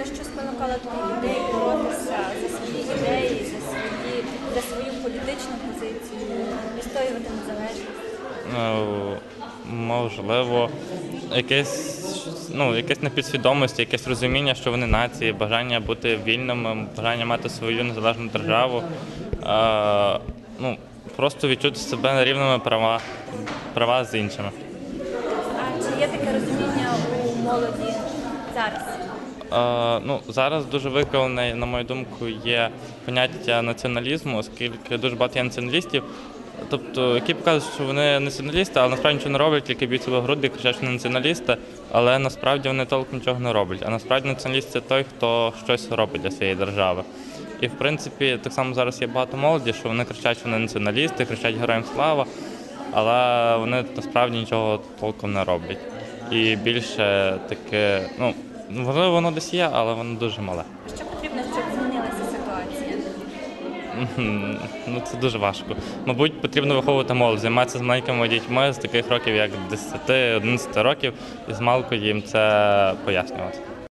думали, що спонукало тоді людей боротися за свої ідеї, за свої за свою політичну позицію, відстоювати незалежність? Ну, можливо, якесь, ну, якесь на підсвідомості, якесь розуміння, що вони нації, бажання бути вільними, бажання мати свою незалежну державу. Е, ну, просто відчути себе на рівними права, права з іншими. А чи є таке розуміння у молоді зараз? Е, ну, зараз дуже викривлене, на мою думку, є поняття націоналізму, оскільки дуже багато є націоналістів, тобто, які показують, що вони націоналісти, але насправді нічого не роблять, тільки б'ють себе в груди кричать, що вони націоналісти, але насправді вони толком нічого не роблять. А насправді націоналіст це той, хто щось робить для своєї держави. І в принципі, так само зараз є багато молоді, що вони кричать, що вони націоналісти, кричать героям слава, але вони насправді нічого толком не роблять. І більше таке, ну, можливо, воно десь є, але воно дуже мале. Що потрібно, щоб змінилася ситуація? Ну це дуже важко. Мабуть, потрібно виховувати молодь, займатися з маленькими дітьми з таких років, як 10-11 років, і з малку їм це пояснювати.